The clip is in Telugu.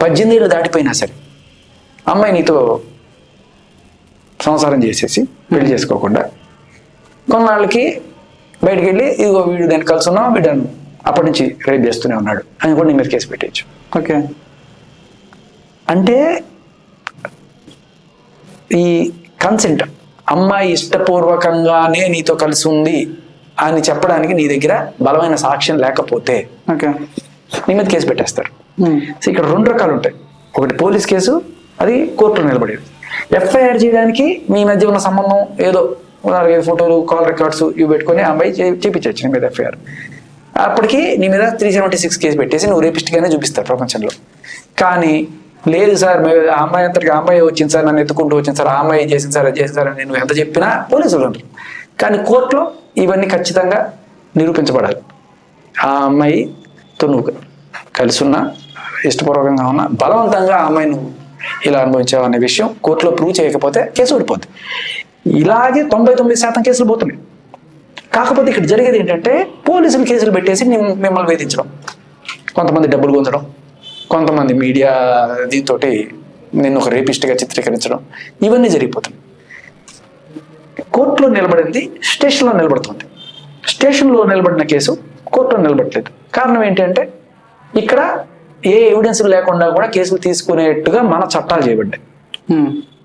పద్దెనిమిది ఏళ్ళు దాటిపోయినా సరే అమ్మాయి నీతో సంసారం చేసేసి పెళ్ళి చేసుకోకుండా కొన్నాళ్ళకి బయటికి వెళ్ళి ఇదిగో వీడు దాన్ని కలిసి ఉన్నాం వీడను అప్పటి నుంచి రేపు చేస్తూనే ఉన్నాడు అని కూడా నీ మీద కేసు పెట్టేయచ్చు. ఓకే. అంటే ఈ కన్సెంట్ అమ్మాయి ఇష్టపూర్వకంగానే నీతో కలిసి ఉంది అని చెప్పడానికి నీ దగ్గర బలమైన సాక్ష్యం లేకపోతే ఓకే. నీ మీద కేసు పెట్టేస్తారు. Hmm. సో ఇక్కడ రెండు రకాలు ఉంటాయి ఒకటి పోలీస్ కేసు అది కోర్టులో నిలబడేది. ఎఫ్ఐఆర్ చేయడానికి మీ మధ్య ఉన్న సంబంధం ఏదో నాలుగైదు ఫోటోలు కాల్ రికార్డ్స్ ఇవి పెట్టుకొని అమ్మాయి చే- చేపించవచ్చు నీ మీద ఎఫ్ఐఆర్. అప్పటికి నీ మీద త్రీ సెవెంటీ సిక్స్ కేసు పెట్టేసి నువ్వు రేపిస్ట్గానే చూపిస్తారు ప్రపంచంలో. కానీ లేదు సార్ మేము ఆ అమ్మాయి అంతటికి అమ్మాయి వచ్చింది సార్ నన్ను ఎత్తుకుంటూ వచ్చింది సార్ ఆ అమ్మాయి చేసింది సార్ అది చేసింది సార్ నేను ఎంత చెప్పినా పోలీసులు ఉంటారు కానీ కోర్టులో ఇవన్నీ ఖచ్చితంగా నిరూపించబడాలి. ఆ అమ్మాయితో నువ్వు కలిసి ఉన్నా ఇష్టపూర్వకంగా ఉన్నా బలవంతంగా అమ్మాయిను ఇలా అనుభవించావు అనే విషయం కోర్టులో ప్రూవ్ చేయకపోతే కేసు ఓడిపోద్ది ఇలాగే తొంభై తొమ్మిది శాతం కేసులు పోతున్నాయి. కాకపోతే ఇక్కడ జరిగేది ఏంటంటే పోలీసులు కేసులు పెట్టేసి మిమ్మల్ని వేధించడం కొంతమంది డబ్బులు గుంజడం కొంతమంది మీడియా దీంతో నిన్ను ఒక రేపిస్ట్గా చిత్రీకరించడం ఇవన్నీ జరిగిపోతున్నాయి. కోర్టులో నిలబడింది స్టేషన్లో నిలబడుతుంది. స్టేషన్లో నిలబడిన కేసు కోర్టులో నిలబడలేదు. కారణం ఏంటంటే ఇక్కడ ఏ ఎవిడెన్స్ లేకుండా కూడా కేసులు తీసుకునేట్టుగా మన చట్టాలు చేయబడ్డాయి.